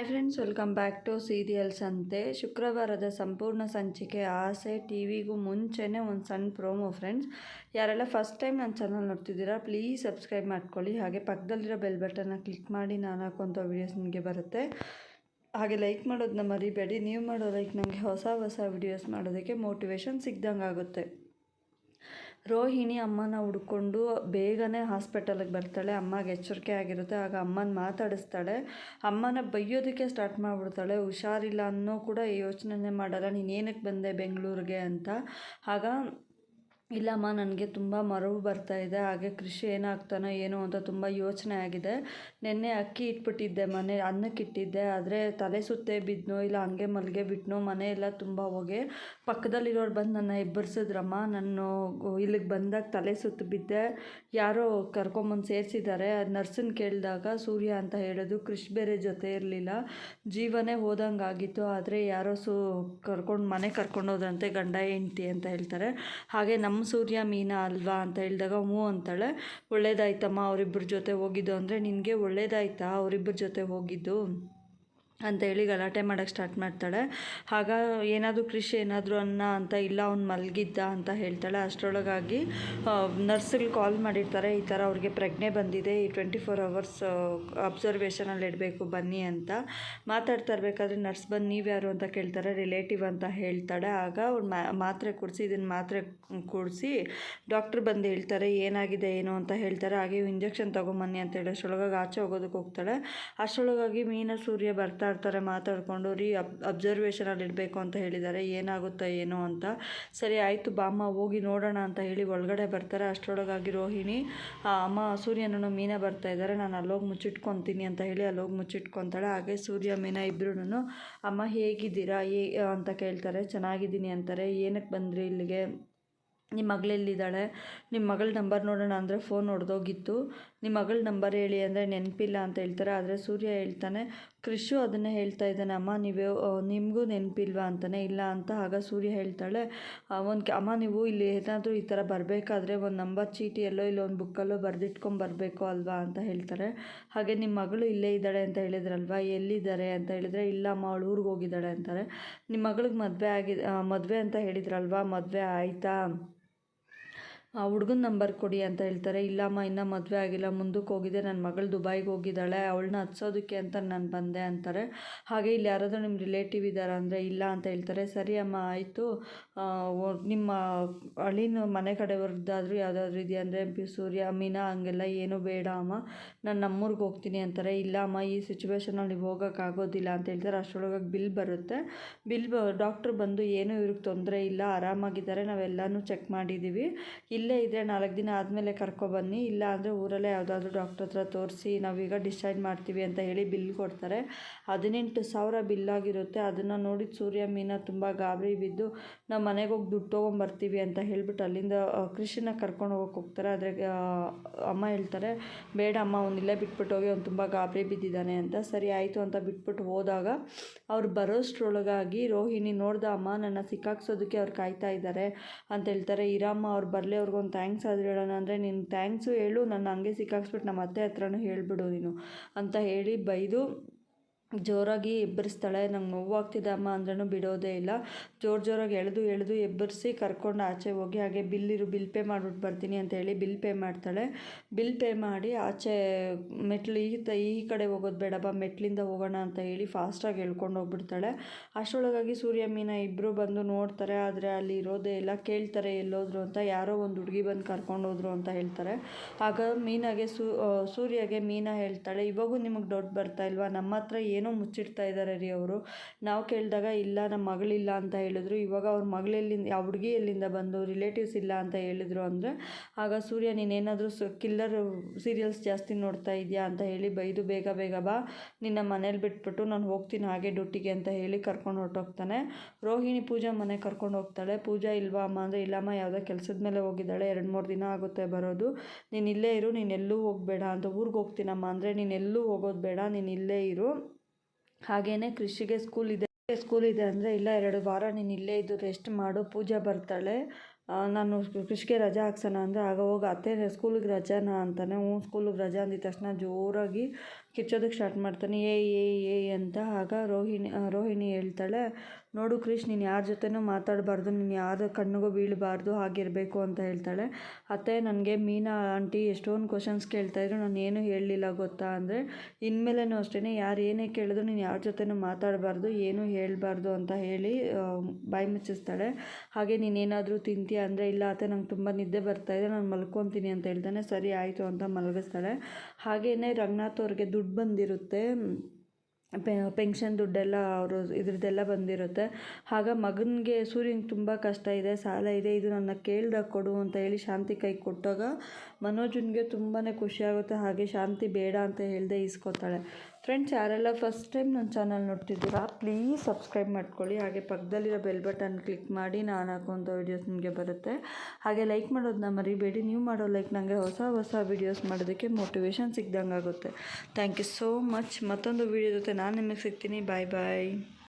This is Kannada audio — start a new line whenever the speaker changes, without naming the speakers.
Hi friends welcome back to serials ಅಂತೆ ಶುಕ್ರವಾರದ ಸಂಪೂರ್ಣ ಸಂಚಿಕೆ ಆಸೆ ಟಿ ವಿಗೂ ಮುಂಚೆನೇ ಒಂದು ಸಣ್ಣ ಪ್ರೋಮೋ ಫ್ರೆಂಡ್ಸ್ ಯಾರೆಲ್ಲ ಫಸ್ಟ್ ಟೈಮ್ ನನ್ನ ಚಾನಲ್ ನೋಡ್ತಿದ್ದೀರಾ ಪ್ಲೀಸ್ ಸಬ್ಸ್ಕ್ರೈಬ್ ಮಾಡ್ಕೊಳ್ಳಿ ಹಾಗೆ ಪಕ್ಕದಲ್ಲಿರೋ ಬೆಲ್ ಬಟನ್ನ ಕ್ಲಿಕ್ ಮಾಡಿ ನಾನು ಹಾಕೋಂಥ ವೀಡಿಯೋಸ್ ನಿಮಗೆ ಬರುತ್ತೆ ಹಾಗೆ ಲೈಕ್ ಮಾಡೋದನ್ನ ಮರಿಬೇಡಿ ನೀವು ಮಾಡೋ ಲೈಕ್ ನನಗೆ ಹೊಸ ಹೊಸ ವೀಡಿಯೋಸ್ ಮಾಡೋದಕ್ಕೆ ಮೋಟಿವೇಶನ್ ಸಿಗ್ದಂಗೆ ಆಗುತ್ತೆ ರೋಹಿಣಿ ಅಮ್ಮನ ಹುಡ್ಕೊಂಡು ಬೇಗನೆ ಹಾಸ್ಪಿಟಲಿಗೆ ಬರ್ತಾಳೆ. ಅಮ್ಮಗೆ ಎಚ್ಚರಿಕೆ ಆಗಿರುತ್ತೆ. ಆಗ ಅಮ್ಮನ ಮಾತಾಡಿಸ್ತಾಳೆ. ಅಮ್ಮನ ಬೈಯೋದಕ್ಕೆ ಸ್ಟಾರ್ಟ್ ಮಾಡಿಬಿಡ್ತಾಳೆ. ಹುಷಾರಿಲ್ಲ ಅನ್ನೋ ಕೂಡ ಯೋಚನೆನೇ ಮಾಡಲ್ಲ. ನೀನು ಏನಕ್ಕೆ ಬಂದೆ ಬೆಂಗಳೂರಿಗೆ ಅಂತ. ಆಗ ಇಲ್ಲಮ್ಮ, ನನಗೆ ತುಂಬ ಮರವು ಬರ್ತಾ ಇದೆ, ಹಾಗೆ ಕೃಷಿ ಏನಾಗ್ತಾನೋ ಏನೋ ಅಂತ ತುಂಬ ಯೋಚನೆ ಆಗಿದೆ. ನಿನ್ನೆ ಅಕ್ಕಿ ಇಟ್ಬಿಟ್ಟಿದ್ದೆ ಮನೆ, ಅನ್ನಕ್ಕೆ ಇಟ್ಟಿದ್ದೆ, ಆದರೆ ತಲೆ ಸುತ್ತೆ ಬಿದ್ದನೋ ಇಲ್ಲ, ಹಂಗೆ ಮಲ್ಗೆ ಬಿಟ್ಟನೋ ಮನೆ ಎಲ್ಲ ತುಂಬ ಹೋಗಿ. ಪಕ್ಕದಲ್ಲಿರೋರು ಬಂದು ನನ್ನ ಎಬ್ಬರಿಸಿದ್ರಮ್ಮ ನಾನು ಇಲ್ಲಿಗೆ ಬಂದಾಗ ತಲೆ ಸುತ್ತು ಬಿದ್ದೆ. ಯಾರೋ ಕರ್ಕೊಂಬಂದು ಸೇರಿಸಿದ್ದಾರೆ. ನರ್ಸನ್ನ ಕೇಳಿದಾಗ, ಸೂರ್ಯ ಅಂತ ಹೇಳೋದು, ಕೃಷಿ ಬೇರೆ ಜೊತೆ ಇರಲಿಲ್ಲ. ಜೀವನೇ ಹೋದಂಗೆ ಆಗಿತ್ತು, ಆದರೆ ಯಾರೋ ಸು ಕರ್ಕೊಂಡು ಮನೆ ಕರ್ಕೊಂಡೋದ್ರಂತೆ, ಗಂಡ, ಹೆಂಡ್ತಿ ಅಂತ ಹೇಳ್ತಾರೆ. ಹಾಗೆ ನಮ್ಮ ಸೂರ್ಯ ಮೀನಾ ಅಲ್ವಾ ಅಂತ ಹೇಳಿದಾಗ, ಹ್ಞೂ ಅಂತಾಳೆ. ಒಳ್ಳೇದಾಯ್ತಮ್ಮ, ಅವರಿಬ್ಬರ ಜೊತೆ ಹೋಗಿದ್ದು ಅಂದರೆ ನಿನಗೆ ಒಳ್ಳೇದಾಯ್ತಾ? ಅವರಿಬ್ಬರ ಜೊತೆ ಹೋಗಿದ್ದು? ಅಂತ ಹೇಳಿ ಗಲಾಟೆ ಮಾಡೋಕ್ಕೆ ಸ್ಟಾರ್ಟ್ ಮಾಡ್ತಾಳೆ. ಆಗ ಏನಾದರೂ ಕೃಷಿ ಏನಾದರೂ ಅನ್ನ ಅಂತ ಇಲ್ಲ, ಅವ್ನು ಮಲಗಿದ್ದ ಅಂತ ಹೇಳ್ತಾಳೆ. ಅಷ್ಟರೊಳಗಾಗಿ ನರ್ಸ್ಗಳು ಕಾಲ್ ಮಾಡಿರ್ತಾರೆ. ಈ ಥರ ಅವ್ರಿಗೆ ಪ್ರಜ್ಞೆ ಬಂದಿದೆ. ಈ ಟ್ವೆಂಟಿ ಫೋರ್ ಅವರ್ಸ್ ಅಬ್ಸರ್ವೇಷನಲ್ಲಿ ಇಡಬೇಕು, ಬನ್ನಿ ಅಂತ ಮಾತಾಡ್ತಾ ಇರಬೇಕಾದ್ರೆ ನರ್ಸ್ ಬಂದು ನೀವು ಯಾರು ಅಂತ ಕೇಳ್ತಾರೆ ರಿಲೇಟಿವ್ ಅಂತ ಹೇಳ್ತಾಳೆ. ಆಗ ಅವ್ರು ಮಾತ್ರೆ ಕೊಡಿಸಿ ಇದನ್ನು ಮಾತ್ರೆ ಕೊಡಿಸಿ ಡಾಕ್ಟ್ರ್ ಬಂದು ಹೇಳ್ತಾರೆ, ಏನಾಗಿದೆ, ಏನು ಅಂತ ಹೇಳ್ತಾರೆ. ಹಾಗೆ ಇಂಜೆಕ್ಷನ್ ತೊಗೊಂಬನ್ನಿ ಅಂತ ಹೇಳಿ ಅಷ್ಟರೊಳಗಾಗಿ ಆಚೆ ಹೋಗೋದಕ್ಕೆ ಹೋಗ್ತಾಳೆ. ಅಷ್ಟರೊಳಗಾಗಿ ಮೀನ, ಸೂರ್ಯ ಬರ್ತಾ ಇರ್ತಾರೆ ಮಾತಾಡ್ಕೊಂಡು ರೀ ಅಬ್ ಅಬ್ಸರ್ವೇಷನಲ್ಲಿ ಇರಬೇಕು ಅಂತ ಹೇಳಿದ್ದಾರೆ. ಏನಾಗುತ್ತೆ, ಏನೋ ಅಂತ. ಸರಿ, ಆಯಿತು ಬಾಮ್ಮ, ಹೋಗಿ ನೋಡೋಣ ಅಂತ ಹೇಳಿ ಒಳಗಡೆ ಬರ್ತಾರೆ. ಅಷ್ಟರೊಳಗಾಗಿ ರೋಹಿಣಿ ಅಮ್ಮ ಸೂರ್ಯನನ್ನು ಮೀನ ಬರ್ತಾ ಇದ್ದಾರೆ. ನಾನು ಅಲ್ಲೋಗಿ ಮುಚ್ಚಿಟ್ಕೊತೀನಿ ಅಂತ ಹೇಳಿ ಅಲ್ಲೋಗಿ ಮುಚ್ಚಿಟ್ಕೊತಾಳೆ. ಹಾಗೆ ಸೂರ್ಯ ಮೀನ ಇಬ್ಬರೂ ಅಮ್ಮ, ಹೇಗಿದ್ದೀರಾ? ಏ, ಅಂತ ಕೇಳ್ತಾರೆ. ಚೆನ್ನಾಗಿದ್ದೀನಿ ಅಂತಾರೆ. ಏನಕ್ಕೆ ಬಂದ್ರಿ ಇಲ್ಲಿಗೆ? ನಿಮ್ಮ ಮಗಳೆಲ್ಲಿದ್ದಾಳೆ ನಿಮ್ಮ ಮಗಳ ನಂಬರ್ ನೋಡೋಣ ಅಂದರೆ ಫೋನ್ ಹೊಡೆದೋಗಿತ್ತು. ನಿಮ್ಮ ಮಗಳ ನಂಬರ್ ಹೇಳಿ ಅಂದರೆ ನೆನಪಿಲ್ಲ ಅಂತ ಹೇಳ್ತಾರೆ, ಆದರೆ ಸೂರ್ಯ ಹೇಳ್ತಾನೆ ಕೃಷು ಅದನ್ನೇ ಹೇಳ್ತಾ ಇದ್ದಾನೆ, ಅಮ್ಮ ನೀವೇ ನಿಮಗೂ ನೆನಪಿಲ್ವಾ ಅಂತಲೇ ಇಲ್ಲ ಅಂತ ಆಗ ಸೂರ್ಯ ಹೇಳ್ತಾಳೆ ಒಂದು ಅಮ್ಮ ನೀವು ಇಲ್ಲಿ ಏನಾದರೂ ಈ ಥರ ಬರಬೇಕಾದ್ರೆ ಒಂದು ನಂಬರ್ ಚೀಟಿ ಎಲ್ಲೋ ಇಲ್ಲ ಒಂದು ಬುಕ್ಕಲ್ಲೋ ಬರೆದಿಟ್ಕೊಂಡು ಬರಬೇಕು ಅಲ್ವಾ ಅಂತ ಹೇಳ್ತಾರೆ, ಹಾಗೆ ನಿಮ್ಮ ಮಗಳು ಇಲ್ಲೇ ಇದ್ದಾಳೆ ಅಂತ ಹೇಳಿದ್ರಲ್ವಾ, ಎಲ್ಲಿದ್ದಾರೆ ಅಂತ ಹೇಳಿದರೆ, ಇಲ್ಲ ಅಮ್ಮ, ಅವಳು ಊರಿಗೆ ಹೋಗಿದ್ದಾಳೆ ಅಂತಾರೆ ನಿಮ್ಮ ಮಗಳಿಗೆ ಮದುವೆ ಆಗಿ ಮದುವೆ ಅಂತ ಹೇಳಿದ್ರಲ್ವಾ, ಮದುವೆ ಆಯಿತಾ? ಆ ಹುಡ್ಗನ ನಂಬರ್ ಕೊಡಿ ಅಂತ ಹೇಳ್ತಾರೆ. ಇಲ್ಲಮ್ಮ, ಇನ್ನೂ ಮದುವೆ ಆಗಿಲ್ಲ, ಮುಂದಕ್ಕೆ ಹೋಗಿದೆ ನನ್ನ ಮಗಳು ದುಬೈಗೆ ಹೋಗಿದ್ದಾಳೆ, ಅವಳನ್ನ ಹತ್ಸೋದಕ್ಕೆ ಅಂತ ನಾನು ಬಂದೆ ಅಂತಾರೆ. ಹಾಗೆ ಇಲ್ಲಿ ಯಾರಾದರೂ ನಿಮ್ಮ ರಿಲೇಟಿವ್ ಇದ್ದಾರೆ ಅಂದರೆ ಇಲ್ಲ ಅಂತ ಹೇಳ್ತಾರೆ. ಸರಿ ಅಮ್ಮ, ಆಯಿತು. ನಿಮ್ಮ ಅಳಿನ ಮನೆ ಕಡೆಯವ್ರದ್ದಾದರೂ ಯಾವುದಾದ್ರೂ ಇದೆಯಾ ಅಂದರೆ ಸೂರ್ಯ, ಮೀನಾ, ಹಂಗೆಲ್ಲ ಏನೂ ಬೇಡ ಅಮ್ಮ. ನಾನು ನಮ್ಮೂರಿಗೆ ಹೋಗ್ತೀನಿ ಅಂತಾರೆ. ಇಲ್ಲ ಅಮ್ಮ, ಈ ಸಿಚುವೇಶನಲ್ಲಿ ನೀವು ಹೋಗೋಕ್ಕಾಗೋದಿಲ್ಲ ಅಂತ ಹೇಳ್ತಾರೆ. ಅಷ್ಟರೊಳಗಾಗಿ ಬಿಲ್ ಬರುತ್ತೆ. ಬಿಲ್ ಡಾಕ್ಟ್ರ್ ಬಂದು ಏನೂ ಇವ್ರಿಗೆ ತೊಂದರೆ ಇಲ್ಲ. ಆರಾಮಾಗಿದ್ದಾರೆ. ನಾವೆಲ್ಲನೂ ಚೆಕ್ ಮಾಡಿದ್ದೀವಿ ಇಲ್ಲ ಇಲ್ಲೇ ಇದ್ದರೆ ನಾಲ್ಕು ದಿನ ಆದಮೇಲೆ ಕರ್ಕೊಬನ್ನಿ ಇಲ್ಲ ಅಂದರೆ ಊರಲ್ಲೇ ಯಾವುದಾದ್ರೂ ಡಾಕ್ಟ್ರ್ ಹತ್ರ ತೋರಿಸಿ ನಾವೀಗ ಡಿಸೈಡ್ ಮಾಡ್ತೀವಿ ಅಂತ ಹೇಳಿ ಬಿಲ್ ಕೊಡ್ತಾರೆ. ಹದಿನೆಂಟು ಸಾವಿರ ಬಿಲ್ಲಾಗಿರುತ್ತೆ ಅದನ್ನು ನೋಡಿದ ಸೂರ್ಯ ಮೀನ ತುಂಬ ಗಾಬರಿ ಬಿದ್ದು ನಾವು ಮನೆಗೆ ಹೋಗಿ ದುಡ್ಡು ತೊಗೊಂಬರ್ತೀವಿ ಅಂತ ಹೇಳಿಬಿಟ್ಟು ಅಲ್ಲಿಂದ ಕೃಷಿನ ಕರ್ಕೊಂಡು ಹೋಗಕ್ಕೆ ಹೋಗ್ತಾರೆ. ಆದರೆ ಅಮ್ಮ ಹೇಳ್ತಾರೆ, ಬೇಡ ಅಮ್ಮ ಅವನಿಲ್ಲೇ ಬಿಟ್ಬಿಟ್ಟು ಹೋಗಿ ಅವ್ನು ತುಂಬ ಗಾಬರಿ ಬಿದ್ದಿದ್ದಾನೆ ಅಂತ. ಸರಿ, ಆಯಿತು ಅಂತ ಬಿಟ್ಬಿಟ್ಟು ಹೋದಾಗ ಅವ್ರು ಬರೋಷ್ಟ್ರೊಳಗಾಗಿ ರೋಹಿಣಿ ನೋಡ್ದ, ಅಮ್ಮ, ನನ್ನ ಸಿಕ್ಕಾಕ್ಸೋದಕ್ಕೆ ಅವ್ರು ಕಾಯ್ತಾ ಇದ್ದಾರೆ ಅಂತ ಹೇಳ್ತಾರೆ, ಇರಮ್ಮ, ಅವ್ರು ಬರಲಿ ಅವ್ರಿಗೆ ಒಂದು ಥ್ಯಾಂಕ್ಸ್ ಆದರೂ ಹೇಳೋಣ ಅಂದರೆ ನೀನು ಥ್ಯಾಂಕ್ಸು ಹೇಳು, ನನ್ನ ಹಂಗೆ ಸಿಕ್ಕಾಕ್ಸ್ಬಿಟ್ಟು ನಮ್ಮ ಅತ್ತೆ ಹತ್ರನೂ ಹೇಳಿಬಿಡು ನೀನು ಅಂತ ಹೇಳಿ ಬೈದು ಜೋರಾಗಿ ಎಬ್ಬರಿಸ್ತಾಳೆ. ನಂಗೆ ನೋವಾಗ್ತಿದೆ ಅಮ್ಮ ಅಂದ್ರೂ ಬಿಡೋದೇ ಇಲ್ಲ. ಜೋರು ಜೋರಾಗಿ ಎಳೆದು ಎಳೆದು ಎಬ್ಬರಿಸಿ ಕರ್ಕೊಂಡು ಆಚೆ ಹೋಗಿ ಹಾಗೆ ಬಿಲ್ಲಿರು ಬಿಲ್ ಪೇ ಮಾಡಿಬಿಟ್ಟು ಬರ್ತೀನಿ ಅಂತ ಹೇಳಿ ಬಿಲ್ ಪೇ ಮಾಡ್ತಾಳೆ. ಬಿಲ್ ಪೇ ಮಾಡಿ ಆಚೆ ಮೆಟ್ಲು, ಈ ತ, ಈ ಕಡೆ ಹೋಗೋದು ಬೇಡಪ್ಪ, ಮೆಟ್ಲಿಂದ ಹೋಗೋಣ ಅಂತ ಹೇಳಿ ಫಾಸ್ಟಾಗಿ ಎಳ್ಕೊಂಡು ಹೋಗ್ಬಿಡ್ತಾಳೆ. ಅಷ್ಟರೊಳಗಾಗಿ ಸೂರ್ಯ, ಮೀನ ಇಬ್ಬರು ಬಂದು ನೋಡ್ತಾರೆ. ಆದರೆ ಅಲ್ಲಿ ಇರೋದೇ ಇಲ್ಲ. ಕೇಳ್ತಾರೆ ಎಲ್ಲೋದ್ರು ಅಂತ. ಯಾರೋ ಒಂದು ಹುಡುಗಿ ಬಂದು ಕರ್ಕೊಂಡು ಹೋದ್ರು ಅಂತ ಹೇಳ್ತಾರೆ. ಆಗ ಮೀನಾಗೆ ಸೂರ್ಯಗೆ ಮೀನಾ ಹೇಳ್ತಾಳೆ, ಇವಾಗೂ ನಿಮಗೆ ಡೌಟ್ ಬರ್ತಾ ಇಲ್ವಾ? ನಮ್ಮ ಹತ್ರ ಏನೋ ಮುಚ್ಚಿಡ್ತಾ ಇದ್ದಾರೆ ರೀ ಅವರು. ನಾವು ಕೇಳಿದಾಗ, ಇಲ್ಲ ನಮ್ಮ ಮಗಳಿಲ್ಲ ಅಂತ ಹೇಳಿದ್ರು. ಇವಾಗ ಅವ್ರ ಮಗಳೆಲ್ಲಿಂದ ಆ ಹುಡುಗಿ ಎಲ್ಲಿಂದ ಬಂದು ರಿಲೇಟಿವ್ಸ್ ಇಲ್ಲ ಅಂತ ಹೇಳಿದ್ರು ಅಂದರೆ, ಆಗ ಸೂರ್ಯ, ನೀನೇನಾದರೂ ಸ ಕಿಲ್ಲರ್ ಸೀರಿಯಲ್ಸ್ ಜಾಸ್ತಿ ನೋಡ್ತಾ ಇದೆಯಾ ಅಂತ ಹೇಳಿ ಬೈದು, ಬೇಗ ಬೇಗ ಬಾ, ನಿನ್ನ ಮನೇಲಿ ಬಿಟ್ಬಿಟ್ಟು ನಾನು ಹೋಗ್ತೀನಿ ಹಾಗೆ ಡ್ಯೂಟಿಗೆ ಅಂತ ಹೇಳಿ ಕರ್ಕೊಂಡು ಹೊರಟೋಗ್ತಾನೆ. ರೋಹಿಣಿ ಪೂಜಾ ಮನೆ ಕರ್ಕೊಂಡು ಹೋಗ್ತಾಳೆ. ಪೂಜಾ, ಇಲ್ವಾ ಅಮ್ಮ ಅಂದರೆ, ಇಲ್ಲಮ್ಮ, ಯಾವುದೋ ಕೆಲಸದ ಮೇಲೆ ಹೋಗಿದ್ದಾಳೆ. ಎರಡು, ಮೂರು ದಿನ ಆಗುತ್ತೆ ಬರೋದು. ನೀನು ಇಲ್ಲೇ ಇರು, ನೀನು ಎಲ್ಲೂ ಹೋಗಬೇಡ ಅಂತ ಊರಿಗೆ ಹೋಗ್ತೀನಮ್ಮ ಅಂದರೆ, ನೀನು ಎಲ್ಲೂ ಹೋಗೋದು ಬೇಡ, ನೀನು ಇಲ್ಲೇ ಇರು. ಹಾಗೆಯೇ ಕೃಷಿಗೆ ಸ್ಕೂಲ್ ಇದೆ. ಸ್ಕೂಲ್ ಇದೆ ಅಂದರೆ ಇಲ್ಲ, ಎರಡು ವಾರ ನೀನು ಇಲ್ಲೇ ಇದ್ದು ರೆಸ್ಟ್ ಮಾಡು, ಪೂಜಾ ಬರ್ತಾಳೆ. ನಾನು ಕೃಷಿಗೆ ರಜಾ ಹಾಕ್ಸೋಣ ಅಂದರೆ ಆಗ ಹೋಗಿ. ಅತ್ತೆ ಸ್ಕೂಲಿಗೆ ರಜಾನ ಅಂತಾನೆ, ಹ್ಞೂ ಸ್ಕೂಲಿಗೆ ರಜಾ ಅಂದಿದ್ದ ತಕ್ಷಣ ಜೋರಾಗಿ ಕಿರ್ಚೋದಕ್ಕೆ ಸ್ಟಾರ್ಟ್ ಮಾಡ್ತಾನೆ, ಏ ಏ ಏ ಅಂತ. ಆಗ ರೋಹಿಣಿ ರೋಹಿಣಿ ಹೇಳ್ತಾಳೆ, ನೋಡು ಕ್ರಿಶ್ ನೀನು ಯಾರ ಜೊತೆನೂ ಮಾತಾಡಬಾರ್ದು, ನೀನು ಯಾರ ಕಣ್ಣಿಗೂ ಬೀಳಬಾರ್ದು, ಹಾಗಿರಬೇಕು ಅಂತ ಹೇಳ್ತಾಳೆ. ಅತ್ತೆ ನನಗೆ, ಮೀನಾ, ಆಂಟಿ ಎಷ್ಟೊಂದು ಕ್ವಶನ್ಸ್ ಕೇಳ್ತಾಯಿದ್ರು ನಾನು ಏನೂ ಹೇಳಲಿಲ್ಲ ಗೊತ್ತಾ? ಅಂದರೆ, ಇನ್ಮೇಲೇನೂ ಅಷ್ಟೇ ಯಾರು ಏನೇ ಕೇಳಿದ್ರು ನೀನು ಯಾರ ಜೊತೆನೂ ಮಾತಾಡಬಾರ್ದು, ಏನೂ ಹೇಳಬಾರ್ದು ಅಂತ ಹೇಳಿ ಬಾಯಿ ಮುಚ್ಚಿಸ್ತಾಳೆ. ಹಾಗೆ ನೀನೇನಾದರೂ ತಿಂತೀಯ? ಅಂದರೆ, ಇಲ್ಲ ಅತ್ತೆ, ನಂಗೆ ತುಂಬ ನಿದ್ದೆ ಬರ್ತಾಯಿದೆ ನಾನು ಮಲ್ಕೊತೀನಿ ಅಂತ ಹೇಳ್ತಾನೆ. ಸರಿ, ಆಯಿತು ಅಂತ ಮಲಗಿಸ್ತಾಳೆ. ಹಾಗೆಯೇ ರಂಗನಾಥ್ ಅವ್ರಿಗೆ ದುಡ್ಡು ಬಂದಿರುತ್ತೆ. ಪೆ, ಪೆನ್ಷನ್ ದುಡ್ಡೆಲ್ಲ ಅವರು ಇದ್ರದ್ದೆಲ್ಲ ಬಂದಿರುತ್ತೆ. ಆಗ ಮಗನಿಗೆ ಸೂರ್ಯಂಗೆ ತುಂಬ ಕಷ್ಟ ಇದೆ, ಸಾಲ ಇದೆ, ಇದು ನನ್ನ ಕೇಳ್ದ ಕೊಡು ಅಂತ ಹೇಳಿ ಶಾಂತಿ ಕೈ ಕೊಟ್ಟಾಗ ಮನೋಜನ್ಗೆ ತುಂಬಾ ಖುಷಿಯಾಗುತ್ತೆ ಹಾಗೆ ಶಾಂತಿ ಬೇಡ ಅಂತ ಹೇಳದೆ ಇಸ್ಕೊತಾಳೆ. ಫ್ರೆಂಡ್ಸ್, ಯಾರೆಲ್ಲ ಫಸ್ಟ್ ಟೈಮ್ ನನ್ನ ಚಾನಲ್ ನೋಡ್ತಿದ್ದೀರಾ ಪ್ಲೀಸ್ ಸಬ್ಸ್ಕ್ರೈಬ್ ಮಾಡ್ಕೊಳ್ಳಿ. ಹಾಗೆ ಪಕ್ಕದಲ್ಲಿರೋ ಬೆಲ್ ಬಟನ್ ಕ್ಲಿಕ್ ಮಾಡಿ, ನಾನು ಹಾಕುವಂಥ ವೀಡಿಯೋಸ್ ನಿಮಗೆ ಬರುತ್ತೆ. ಹಾಗೆ ಲೈಕ್ ಮಾಡೋದನ್ನ ಮರಿಬೇಡಿ. ನೀವು ಮಾಡೋ ಲೈಕ್ ನನಗೆ ಹೊಸ ಹೊಸ ವೀಡಿಯೋಸ್ ಮಾಡೋದಕ್ಕೆ ಮೋಟಿವೇಶನ್ ಸಿಗ್ದಂಗೆ ಆಗುತ್ತೆ ಥ್ಯಾಂಕ್ ಯು ಸೋ ಮಚ್ ಮತ್ತೊಂದು ವೀಡಿಯೋ ಜೊತೆ ನಾನು ನಿಮಗೆ ಸಿಗ್ತೀನಿ. ಬಾಯ್ ಬಾಯ್